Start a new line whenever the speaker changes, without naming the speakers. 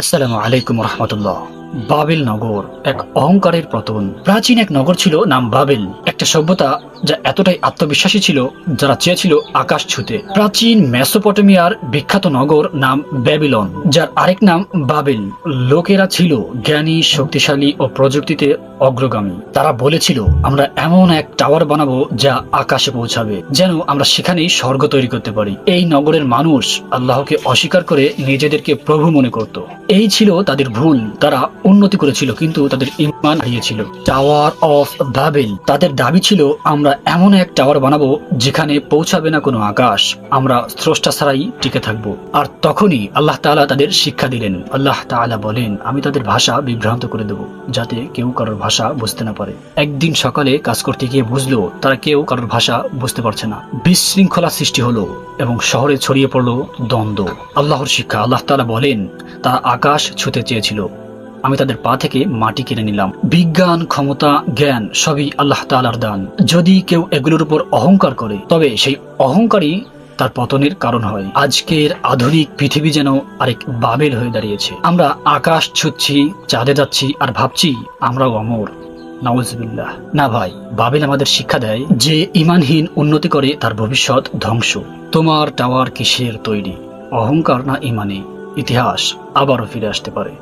আসসালামু আলাইকুম রহমতুল্লাহ। বাবিল নগর এক অহংকারের পতন প্রাচীন এক নগর ছিল নাম বাবেল। একটা সভ্যতা যা এতটাই আত্মবিশ্বাসী ছিল যারা চেয়েছিল আকাশ ছুতে। প্রাচীন মেসোপটেমিয়ার বিখ্যাত নগর নাম ব্যাবিলন, যার আরেক নাম বাবেল। লোকেরা ছিল জ্ঞানী, শক্তিশালী ও প্রযুক্তিতে অগ্রগামী। তারা বলেছিল, আমরা এমন এক টাওয়ার বানাবো যা আকাশে পৌঁছাবে, যেন আমরা সেখানেই স্বর্গ তৈরি করতে পারি। এই নগরের মানুষ আল্লাহকে অস্বীকার করে নিজেদেরকে প্রভু মনে করত। এই ছিল তাদের ভুল। তারা উন্নতি করেছিল, কিন্তু তাদের ইমান হারিয়েছিল। টাওয়ার অফ বাবেল, তাদের দাবি ছিল, আমরা এমন এক টাওয়ার বানাবো যেখানে পৌঁছাবে না কোনো আকাশ। আমরা স্রষ্টা ছাড়াই টিকে থাকব। আর তখনই আল্লাহ তাআলা তাদের শিক্ষা দিলেন। আল্লাহ তাআলা বলেন, আমি তাদের ভাষা বিভ্রান্ত করে দেব, যাতে কেউ কারোর ভাষা বুঝতে না পারে। একদিন সকালে কাজ করতে গিয়ে বুঝলো, তারা কেউ কারোর ভাষা বুঝতে পারছে না। বিশৃঙ্খলা সৃষ্টি হলো এবং শহরে ছড়িয়ে পড়ল দ্বন্দ্ব। আল্লাহর শিক্ষা, আল্লাহ তাআলা বলেন তারা আকাশ ছুতে চেয়েছিল। আমি তাদের পা থেকে মাটি কেড়ে নিলাম। বিজ্ঞান, ক্ষমতা, জ্ঞান সবই আল্লাহ তালার দান। যদি কেউ এগুলোর উপর অহংকার করে, তবে সেই অহংকারই তার পতনের কারণ হয়। আজকের আধুনিক পৃথিবী যেন আরেক বাবেল হয়ে দাঁড়িয়েছে। আমরা আকাশ ছুচ্ছি, চাঁদে যাচ্ছি আর ভাবছি, আমরাও অমর। নওয়াজবিল্লাহ না ভাই, বাবেল আমাদের শিক্ষা দেয় যে ইমানহীন উন্নতি করে তার ভবিষ্যৎ ধ্বংস। তোমার টাওয়ার কিসের তৈরি? অহংকার না ইমানে? ইতিহাস আবারও ফিরে আসতে পারে।